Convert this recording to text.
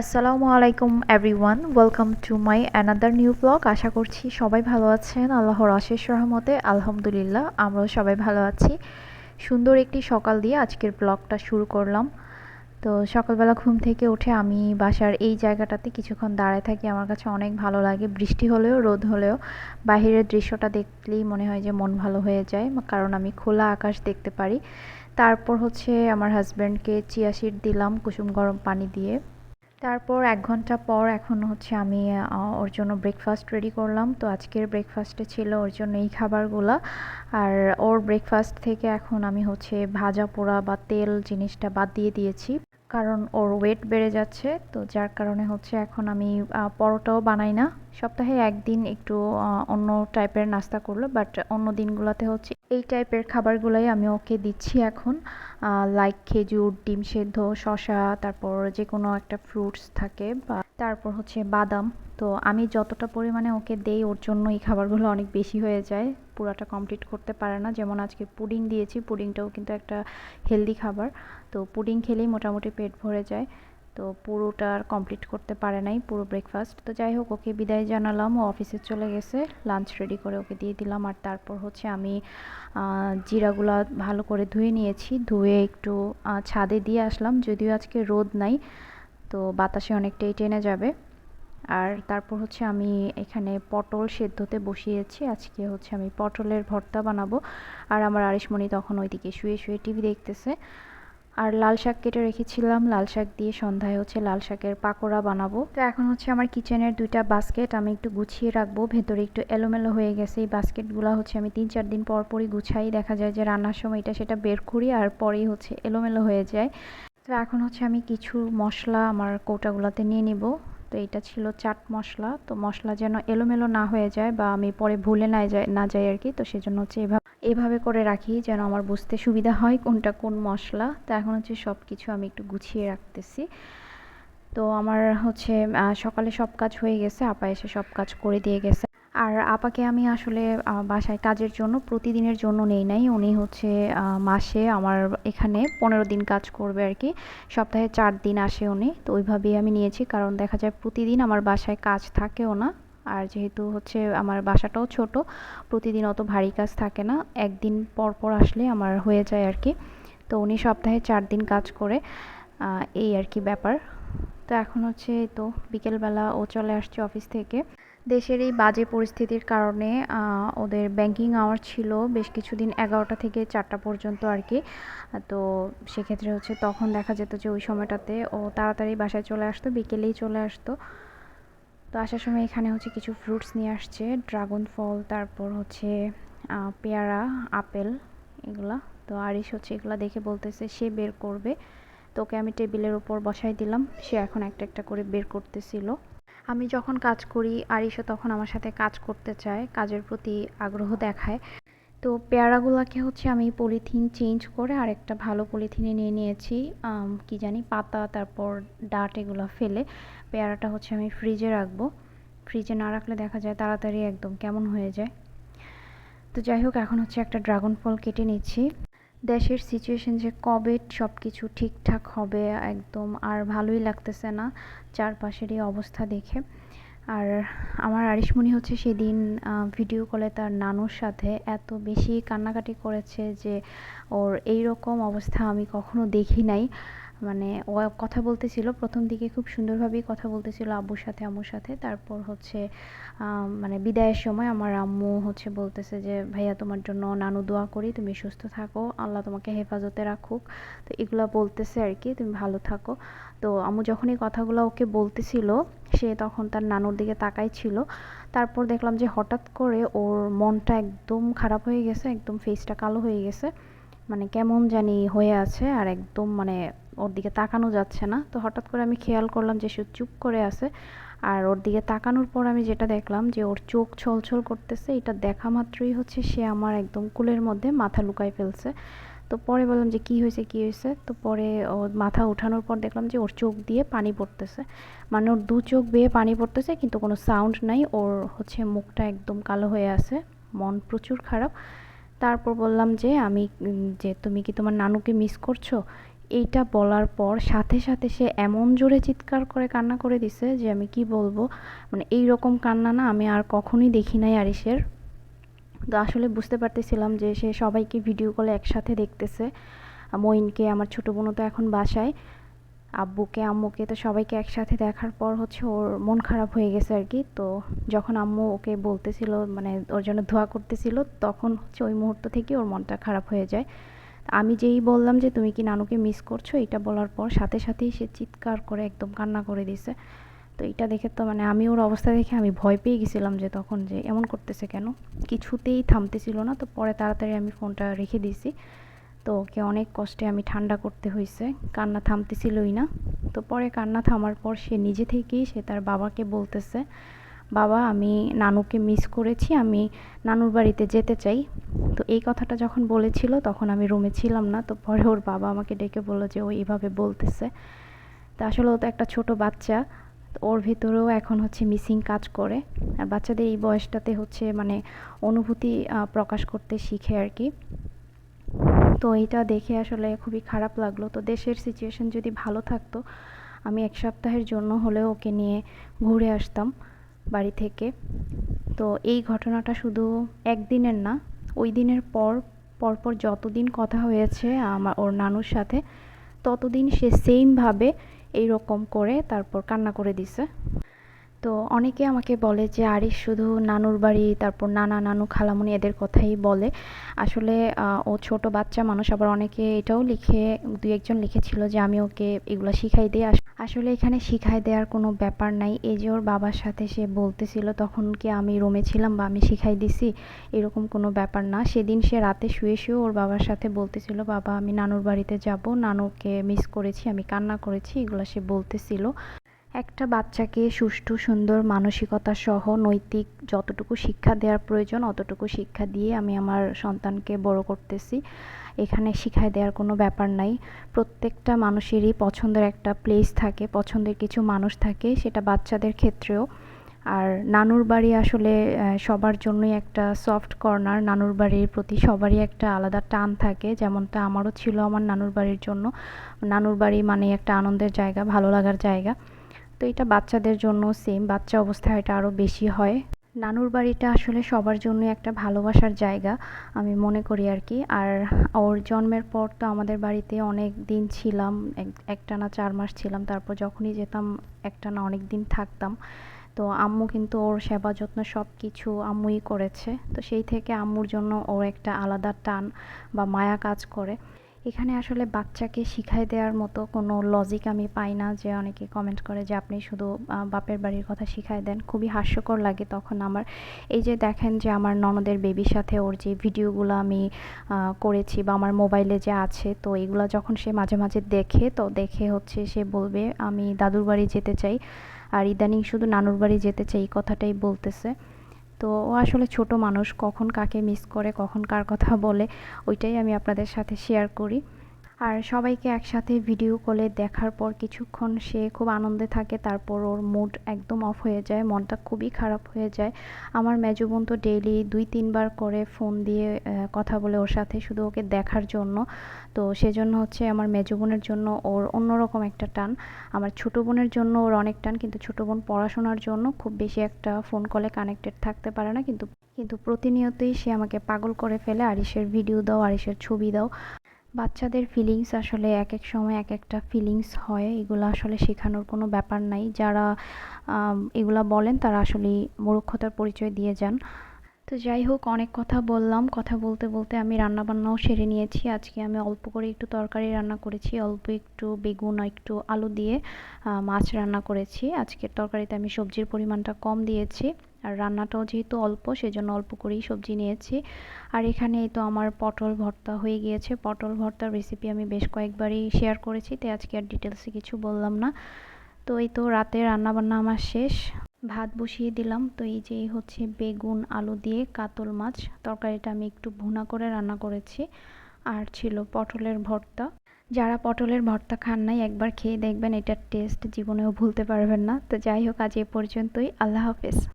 আসসালামু আলাইকুম everyone welcome to my another new blog আশা করছি সবাই ভালো আছেন। আল্লাহর অশেষ রহমতে, আলহামদুলিল্লাহ, আমরাও সবাই ভালো আছি। সুন্দর একটি সকাল দিয়ে আজকের ব্লগটা শুরু করলাম। তো সকালবেলা ঘুম থেকে উঠে আমি বাসার এই জায়গাটাতে কিছুক্ষণ দাঁড়ায় থাকি। আমার কাছে অনেক ভালো লাগে। বৃষ্টি হলেও, রোদ হলেও, বাহিরের দৃশ্যটা দেখলেই মনে হয় যে মন ভালো হয়ে যায়, কারণ আমি খোলা আকাশ দেখতে পারি। তারপর হচ্ছে আমার হাজব্যান্ডকে চিয়া সিড দিলাম কুসুম গরম পানি দিয়ে। তারপর এক ঘণ্টা পর এখন হচ্ছে আমি ওর জন্য ব্রেকফাস্ট রেডি করলাম। তো আজকের ব্রেকফাস্টে ছিল ওর জন্য এই খাবারগুলো। আর ওর ব্রেকফাস্ট থেকে এখন আমি হচ্ছে ভাজা পোড়া বা তেল জিনিসটা বাদ দিয়ে দিয়েছি। কারণ ওর ওয়েট বেড়ে যাচ্ছে, তো যার কারণে হচ্ছে এখন আমি পরোটাও বানাই না। সপ্তাহে একদিন একটু অন্য টাইপের নাস্তা করল বাট অন্য দিনগুলোতে হচ্ছে এই টাইপের খাবারগুলোই আমি ওকে দিচ্ছি এখন। লাইক খেজুর, ডিম সেদ্ধ শশা তারপর যে কোনো একটা ফ্রুটস থাকে বা তারপর হচ্ছে বাদাম। তো আমি যতটা পরিমাণে ওকে দেই, ওর জন্য এই খাবারগুলো অনেক বেশি হয়ে যায়। পুরাটা কমপ্লিট করতে পারে না। যেমন আজকে পুডিং দিয়েছি, পুডিংটাও কিন্তু একটা হেলদি খাবার। তো পুডিং খেলেই মোটামুটি পেট ভরে যায়। তো পুরোটা আর কমপ্লিট করতে পারে নাই, পুরো ব্রেকফাস্ট তো যাই হোক, ওকে বিদায় জানালাম, ও অফিসে চলে গেছে। লাঞ্চ রেডি করে ওকে দিয়ে দিলাম। আর তারপর হচ্ছে আমি জিরাগুলো ভালো করে ধুয়ে নিয়েছি। ধুয়ে একটু ছাদে দিয়ে আসলাম। যদিও আজকে রোদ নাই, তো বাতাসে অনেকটাই টেনে যাবে। আর তারপর হচ্ছে আমি এখানে পটল সেদ্ধতে বসিয়েছি। আজকে হচ্ছে আমি পটলের ভর্তা বানাবো। আর আমার আরিশমণি তখন ওইদিকে শুয়ে শুয়ে টিভি দেখতেছে। আর লাল শাক কেটে রেখেছিলাম। লাল শাক দিয়ে সন্ধ্যায় হচ্ছে লাল শাকের পাকোড়া বানাবো। তো এখন হচ্ছে আমার কিচেনের দুইটা বাস্কেট আমি একটু গুছিয়ে রাখব। ভেতরে একটু এলোমেলো হয়ে গেছে। এই বাস্কেটগুলো হচ্ছে আমি তিন চার দিন পর পরই গুছাই। দেখা যায় যে রান্নার সময় এটা সেটা বের করি আর পরেই হচ্ছে এলোমেলো হয়ে যায়। তো এখন হচ্ছে আমি কিছু মশলা আমার কৌটাগুলোতে নিয়ে নিব। তো এটা ছিল চাট মশলা। তো মশলা যেন এলোমেলো না হয়ে যায় বা আমি পরে ভুলে না যাই না যাই আর কি। তো সেজন্য হচ্ছে এভাবে এভাবে করে রাখি যেন আমার বুঝতে সুবিধা হয় কোনটা কোন মশলা। তো এখন হচ্ছে সব কিছু আমি একটু গুছিয়ে রাখতেছি। তো আমার হচ্ছে সকালে সব কাজ হয়ে গেছে, আপা এসে সব কাজ করে দিয়ে গেছে। আর আপাকে আমি আসলে বাসায় কাজের জন্য, প্রতিদিনের জন্য নেই নাই। উনি হচ্ছে মাসে আমার এখানে পনেরো দিন কাজ করবে আর কি সপ্তাহে চার দিন আসে উনি। তো ওইভাবেই আমি নিয়েছি। কারণ দেখা যায় প্রতিদিন আমার বাসায় কাজ থাকেও না। আর যেহেতু হচ্ছে আমার বাসাটাও ছোট, প্রতিদিন অত ভারী কাজ থাকে না। একদিন পর পর আসলে আমার হয়ে যায় আর কি তো উনি সপ্তাহে চার দিন কাজ করে এই আর কি ব্যাপার। তো এখন হচ্ছে তো, বিকেলবেলা ও চলে আসছে অফিস থেকে। দেশের এই বাজে পরিস্থিতির কারণে ওদের ব্যাংকিং আওয়ার ছিল বেশ কিছুদিন এগারোটা থেকে চারটা পর্যন্ত আর কি। তো সেক্ষেত্রে হচ্ছে তখন দেখা যেত যে ওই সময়টাতে ও তাড়াতাড়ি বাসায় চলে আসতো, বিকেলেই চলে আসতো। তো আসার সময় এখানে হচ্ছে কিছু ফ্রুটস নিয়ে আসছে ড্রাগন ফল, তারপর হচ্ছে পেয়ারা, আপেল এগুলা। তো আরিশ হচ্ছে এগুলো দেখে বলতেছে সে বের করবে। তো ওকে আমি টেবিলের উপর বসাই দিলাম, সে এখন একটা একটা করে বের করতেছিল। আমি যখন কাজ করি আরিশও তখন আমার সাথে কাজ করতে চায়, কাজের প্রতি আগ্রহ দেখায়। তো পেয়ারাগুলোকে হচ্ছে আমি পলিথিন চেঞ্জ করে আরেকটা ভালো পলিথিনে নিয়ে নিয়েছি। কি জানি, পাতা, তারপর ডাট এগুলো ফেলে পেয়ারাটা হচ্ছে আমি ফ্রিজে রাখব। ফ্রিজে না রাখলে দেখা যায় তাড়াতাড়ি একদম কেমন হয়ে যায়। তো যাই হোক, এখন হচ্ছে একটা ড্রাগন ফল কেটে নিচ্ছি। দেশের সিচুয়েশন যে কবে সব কিছু ঠিকঠাক হবে একদম আর ভালোই লাগতেছে না চারপাশের এই অবস্থা দেখে। আর আমার আরিশমণি হচ্ছে সেদিন ভিডিও কলে তার নানুর সাথে এত বেশি কান্নাকাটি করেছে যে ওর এই রকম অবস্থা আমি কখনো দেখি নাই। মানে ও কথা বলতেছিল, প্রথম দিকে খুব সুন্দরভাবেই কথা বলতেছিল আব্বুর সাথে, আম্মুর সাথে। তারপর হচ্ছে মানে বিদায়ের সময় আমার আম্মু হচ্ছে বলতেছে যে, ভাইয়া, তোমার জন্য নানু দোয়া করি, তুমি সুস্থ থাকো, আল্লাহ তোমাকে হেফাজতে রাখুক। তো এগুলো বলতেছে আর কি, তুমি ভালো থাকো। তো আম্মু যখন এই কথাগুলো ওকে বলতেছিল, সে তখন তার নানুর দিকে তাকাই ছিল তারপর দেখলাম যে হঠাৎ করে ওর মনটা একদম খারাপ হয়ে গেছে, একদম ফেসটা কালো হয়ে গেছে। মানে কেমন জানি হয়ে আছে আর একদম মানে ওর দিকে তাকানো যাচ্ছে না। তো হঠাৎ করে আমি খেয়াল করলাম যে সে চুপ করে আছে। আর ওর দিকে তাকানোর পর আমি যেটা দেখলাম যে ওর চোখ ছলছল করতেছে। এটা দেখা মাত্রই হচ্ছে সে আমার একদম কুলের মধ্যে মাথা লুকাই ফেলছে। তো পরে বললাম যে, কি হয়েছে কি হয়েছে? তো পরে ও মাথা উঠানোর পর দেখলাম যে ওর চোখ দিয়ে পানি পড়তেছে। মানে ওর দু চোখ বেয়ে পানি পড়তেছে, কিন্তু কোনো সাউন্ড নাই। ওর হচ্ছে মুখটা একদম কালো হয়ে আছে। মন প্রচুর খারাপ। তারপর বললাম যে, আমি, যে তুমি কি তোমার নানুকে মিস করছ? এইটা বলার পর সাথে সাথে সে এমন জোরে চিৎকার করে কান্না করে দিছে যে আমি কি বলব? মানে এই রকম কান্না না আমি আর কখনোই দেখি নাই আরিসের তো আসলে বুঝতে পারতেছিলাম যে সে সবাইকে ভিডিও কলে একসাথে দেখতেছে। মইনকে আমার ছোটো বোনও তো এখন বাসায়। আব্বুকে, আম্মুকে তো সবাইকে একসাথে দেখার পর হচ্ছে ওর মন খারাপ হয়ে গেছে আর কি। তো যখন আম্মু ওকে বলতেছিল মানে ওর জন্য ধোয়া করতেছিল, তখন হচ্ছে ওই মুহূর্ত থেকে ওর মনটা খারাপ হয়ে যায়। আমি যেই বললাম যে তুমি কি নানুকে মিস করছ, এটা বলার পর সাথে সাথেই সে চিৎকার করে একদম কান্না করে দিছে তো এটা দেখে তো মানে আমি ওর অবস্থা দেখে আমি ভয় পেয়ে গেছিলাম যে তখন যে এমন করতেছে কেন? কিছুতেই থামতেছিল না, তো পরে তাড়াতাড়ি আমি ফোনটা রেখে দিয়েছি। তো ওকে অনেক কষ্টে আমি ঠান্ডা করতে হয়েছে, কান্না থামতেছিলই না। তো পরে কান্না থামার পর সে নিজে থেকেই সে তার বাবাকে বলতেছে বাবা, আমি নানুকে মিস করেছি, আমি নানুর বাড়িতে যেতে চাই। তো এই কথাটা যখন বলেছিল, তখন আমি রুমে ছিলাম না। তো পরে ওর বাবা আমাকে ডেকে বলল যে, ও এইভাবে বলতেছে। তা আসলে ও তো একটা ছোট বাচ্চা। ওর ভিতরেও এখন হচ্ছে মিসিং কাজ করে। আর বাচ্চাদের এই বয়সটাতে হচ্ছে মানে অনুভূতি প্রকাশ করতে শিখে আর কি। তো এইটা দেখে আসলে খুবই খারাপ লাগল। তো দেশের সিচুয়েশন যদি ভালো থাকতো, আমি এক সপ্তাহের জন্য হলেও ওকে নিয়ে ঘুরে আসতাম। বাড়ি থেকে। তো এই ঘটনাটা শুধু একদিনের না, ওই দিনের পর, পরপর যতদিন কথা হয়েছে আমার, ওর নানুর সাথে, ততদিন সে সেমভাবে এইরকম করে তারপর কান্না করে দিছে। তো অনেকে আমাকে বলে যে আরিস শুধু নানুর বাড়ি, তারপর নানা নানু খালামুনি এদের কথাই বলে। আসলে ও ছোট বাচ্চা মানুষ, আবার অনেকে এটাও লিখে, দুই একজন লিখেছিল যে, আমি ওকে এগুলো শিখাই দিই। আসলে এখানে শিখাই দেওয়ার কোনো ব্যাপার নাই। এই যে ওর বাবার সাথে সে বলতেছিল, তখন কি আমি রুমে ছিলাম বা আমি শিখাই দিছি? এরকম কোনো ব্যাপার না। সেদিন সে রাতে শুয়ে শুয়ে ওর বাবার সাথে বলতেছিল, বাবা, আমি নানুর বাড়িতে যাব। নানুকে মিস করেছি, আমি কান্না করেছি। এগুলো সে বলতেছিল। একটা বাচ্চাকে সুষ্ঠু, সুন্দর মানসিকতা সহ নৈতিক যতটুকু শিক্ষা দেওয়ার প্রয়োজন, অতটুকু শিক্ষা দিয়ে আমি আমার সন্তানকে বড় করতেছি। এখানে শিখায় দেওয়ার কোনো ব্যাপার নাই। প্রত্যেকটা মানুষেরই পছন্দের একটা প্লেস থাকে, পছন্দের কিছু মানুষ থাকে, সেটা বাচ্চাদের ক্ষেত্রেও। আর নানুর বাড়ি আসলে সবার জন্যই একটা সফট কর্নার নানুর বাড়ির প্রতি সবারই একটা আলাদা টান থাকে, যেমনটা আমারও ছিল আমার নানুর বাড়ির জন্য। নানুর বাড়ি মানে একটা আনন্দের জায়গা, ভালো লাগার জায়গা। তো এটা বাচ্চাদের জন্য সেম বাচ্চা অবস্থায় এটা আরও বেশি হয়। নানুর বাড়িটা আসলে সবার জন্য একটা ভালোবাসার জায়গা, আমি মনে করি আর কি। আর ওর জন্মের পর তো আমাদের বাড়িতে অনেক দিন ছিলাম একটা না চার মাস ছিলাম, তারপর যখনই যেতাম একটা না অনেক দিন থাকতাম। তো আম্মু কিন্তু ওর সেবা যত্ন সব কিছু আম্মুই করেছে। তো সেই থেকে আম্মুর জন্য ওর একটা আলাদা টান বা মায়া কাজ করে। এখানে আসলে বাচ্চাকে শিখাই দেওয়ার মতো কোনো লজিক আমি পাই না যে অনেকে কমেন্ট করে যে আপনি শুধু বাপের বাড়ির কথা শিখাই দেন। খুবই হাস্যকর লাগে তখন আমার। এই যে দেখেন যে আমার ননদের বেবির সাথে ওর যে ভিডিওগুলো আমি করেছি বা আমার মোবাইলে যে আছে, তো এগুলো যখন সে মাঝে মাঝে দেখে, তো দেখে হচ্ছে সে বলবে, আমি দাদুর বাড়ি যেতে চাই। আর ইদানিং শুধু নানুর বাড়ি যেতে চাই, এই কথাটাই বলতেছে। তো ও আসলে ছোট মানুষ, কখন কাকে মিস করে, কখন কার কথা বলে, ওইটাই আমি আপনাদের সাথে শেয়ার করি। আর সবাইকে একসাথে ভিডিও কলে দেখার পর কিছুক্ষণ সে খুব আনন্দে থাকে, তারপর ওর মুড একদম অফ হয়ে যায়, মনটা খুবই খারাপ হয়ে যায়। আমার মেজো বোন তো ডেইলি দুই, তিনবার করে ফোন দিয়ে কথা বলে ওর সাথে শুধু ওকে দেখার জন্য। তো সেজন্য হচ্ছে আমার মেজো বোনের জন্য ওর অন্যরকম একটা টান। আমার ছোটো বোনের জন্য ওর অনেক টান, কিন্তু ছোটো বোন পড়াশোনার জন্য খুব বেশি একটা ফোন কলে কানেক্টেড থাকতে পারে না, কিন্তু কিন্তু প্রতিনিয়তই সে আমাকে পাগল করে ফেলে। আরিসের ভিডিও দাও আরিসের ছবি দাও। বাচ্চাদের ফিলিংস আসলে এক এক সময় এক একটা ফিলিংস হয়। এগুলো আসলে শেখানোর কোনো ব্যাপার নাই। যারা এগুলা বলেন তারা আসলে মূর্খতার পরিচয় দিয়ে যান। তো যাই হোক, অনেক কথা বললাম। কথা বলতে বলতে আমি রান্নাবান্নাও সেরে নিয়েছি। আজকে আমি অল্প করে একটু তরকারি রান্না করেছি। অল্প একটু বেগুন, একটু আলু দিয়ে মাছ রান্না করেছি। আজকের তরকারিতে আমি সবজির পরিমাণটা কম দিয়েছি। আর রান্নাটাও যেহেতু অল্প, সেজন্য অল্প করেই সবজি নিয়েছি। আর এখানে তো আমার পটল ভর্তা হয়ে গিয়েছে। পটল ভর্তার রেসিপি আমি বেশ কয়েকবারই শেয়ার করেছি, তাই আজকে আর ডিটেলসে কিছু বললাম না। তো এই তো রাতে রান্নাবান্না আমার শেষ। ভাত বসিয়ে দিলাম। তো এই যে হচ্ছে বেগুন, আলু দিয়ে কাতল মাছ, তরকারিটা আমি একটু ভুনা করে রান্না করেছি। আর ছিল পটলের ভর্তা। যারা পটলের ভর্তা খান নাই, একবার খেয়ে দেখবেন, এটার টেস্ট জীবনেও ভুলতে পারবেন না। তো যাই হোক, আজ এ পর্যন্তই। আল্লাহ হাফেজ।